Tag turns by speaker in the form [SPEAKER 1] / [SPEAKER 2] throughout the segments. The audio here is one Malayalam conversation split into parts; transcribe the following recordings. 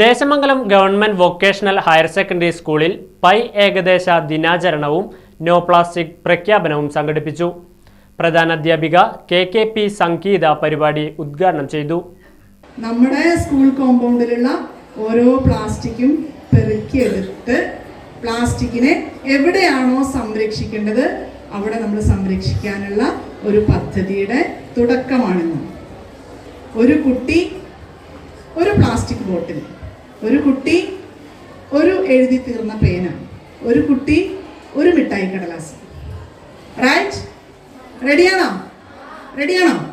[SPEAKER 1] Desamangalam government vocational higher secondary സ്കൂളിൽ പൈ ഏകദേശ ദിനാചരണവും നോ പ്ലാസ്റ്റിക് പ്രഖ്യാപനവും സംഘടിപ്പിച്ചു. പ്രധാന അധ്യാപിക കെ കെ പി സംഗീത പരിപാടി ഉദ്ഘാടനം ചെയ്തു.
[SPEAKER 2] നമ്മുടെ സ്കൂൾ കോമ്പൗണ്ടിലുള്ള ഓരോ പ്ലാസ്റ്റിക്കും പെറുക്കിയെടുത്ത് പ്ലാസ്റ്റിക്കിനെ എവിടെയാണോ സംരക്ഷിക്കേണ്ടത് അവിടെ നമ്മൾ സംരക്ഷിക്കാനുള്ള ഒരു പദ്ധതിയുടെ തുടക്കമാണിന്ന്. ഒരു കുട്ടി ഒരു പ്ലാസ്റ്റിക് ബോട്ടിൽ ഒരു കുട്ടി ഒരു എഴുതി തീർന്ന പേന ഒരു കുട്ടി ഒരു മിഠായി കടലാസ്. റൈറ്റ് റെഡിയാണോ റെഡിയാണോ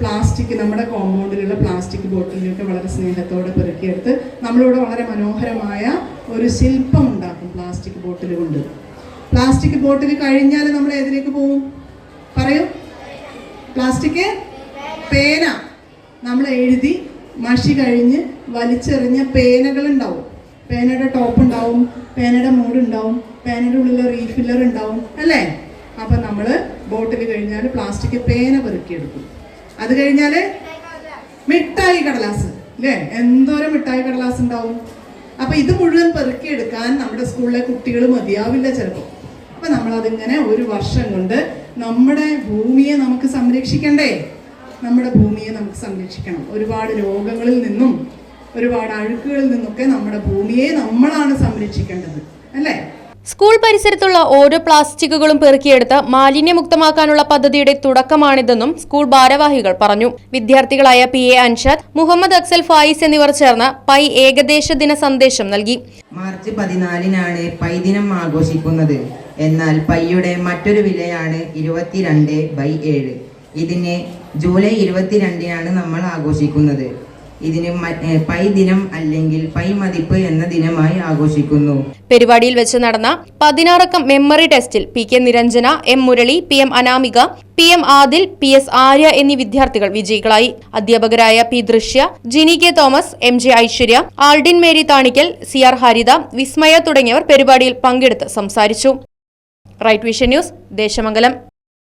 [SPEAKER 2] പ്ലാസ്റ്റിക് നമ്മുടെ കോമ്പൗണ്ടിലുള്ള പ്ലാസ്റ്റിക് ബോട്ടിലൊക്കെ വളരെ സ്നേഹത്തോടെ പെറുക്കിയെടുത്ത് നമ്മളിവിടെ വളരെ മനോഹരമായ ഒരു ശില്പം ഉണ്ടാക്കും പ്ലാസ്റ്റിക് ബോട്ടിൽ കൊണ്ട്. പ്ലാസ്റ്റിക് ബോട്ടിൽ കഴിഞ്ഞാൽ നമ്മൾ ഏതിലേക്ക് പോവും? പറയൂ. പ്ലാസ്റ്റിക് പേന. നമ്മൾ എഴുതി മഷി കഴിഞ്ഞ് വലിച്ചെറിഞ്ഞ പേനകൾ ഉണ്ടാവും പേനയുടെ ടോപ്പ് ഉണ്ടാവും പേനയുടെ മൂഡ് ഉണ്ടാവും പേനയുടെ ഉള്ളിൽ റീഫില്ലർ ഉണ്ടാവും അല്ലേ? അപ്പൊ നമ്മൾ ബോട്ടിൽ കഴിഞ്ഞാൽ പ്ലാസ്റ്റിക് പേന പെറുക്കിയെടുക്കും. അത് കഴിഞ്ഞാൽ മിഠായി കടലാസ് അല്ലേ? എന്തോരം മിഠായി കടലാസ് ഉണ്ടാവും? അപ്പൊ ഇത് മുഴുവൻ പെറുക്കിയെടുക്കാൻ നമ്മുടെ സ്കൂളിലെ കുട്ടികൾ മതിയാവില്ല ചിലപ്പോൾ അപ്പൊ നമ്മൾ അതിങ്ങനെ ഒരു വർഷം കൊണ്ട് നമ്മുടെ ഭൂമിയെ നമുക്ക് സംരക്ഷിക്കണ്ടേ? നമ്മുടെ ഭൂമിയെ നമുക്ക് സംരക്ഷിക്കണം. ഒരുപാട് രോഗങ്ങളിൽ നിന്നും ഒരുപാട് അഴുക്കുകളിൽ നിന്നൊക്കെ നമ്മുടെ ഭൂമിയെ നമ്മളാണ് സംരക്ഷിക്കേണ്ടത്. അല്ലേ?
[SPEAKER 3] സ്കൂൾ പരിസരത്തുള്ള ഓരോ പ്ലാസ്റ്റിക്കുകളും പെറുക്കിയെടുത്ത് മാലിന്യമുക്തമാക്കാനുള്ള പദ്ധതിയുടെ തുടക്കമാണിതെന്നും സ്കൂൾ ഭാരവാഹികൾ പറഞ്ഞു. വിദ്യാർത്ഥികളായ പി എ അൻഷാദ് മുഹമ്മദ് അക്സൽ ഫായിസ് എന്നിവർ ചേർന്ന് പൈ ഏകദേശ ദിന സന്ദേശം നൽകി.
[SPEAKER 4] മാർച്ച് പതിനാലിനാണ് പൈ ദിനം ആഘോഷിക്കുന്നത്. എന്നാൽ പൈയുടെ മറ്റൊരു വിലയാണ് ഇരുപത്തിരണ്ട് ബൈ ഏഴ്. ഇതിന് ജൂലൈ ഇരുപത്തിരണ്ടിനാണ് നമ്മൾ ആഘോഷിക്കുന്നത്. ഇതിന് പൈ ദിനം അല്ലെങ്കിൽ പൈ മതിപ്പ് എന്ന ദിനമായി ആഘോഷിക്കുന്നു.
[SPEAKER 3] പരിപാടിയിൽ വെച്ച് നടന്ന പതിനാറക്കം മെമ്മറി ടെസ്റ്റിൽ P K Niranjana M Murali P M Anamika P M Adil P S Arya എന്നീ വിദ്യാർത്ഥികൾ വിജയികളായി. അധ്യാപകരായ P Drishya Jini K Thomas M J Aishwarya Aldin Mary Thanikkal C R Haritha Vismaya തുടങ്ങിയവർ പരിപാടിയിൽ പങ്കെടുത്ത് സംസാരിച്ചു. Right vision news Desamangalam.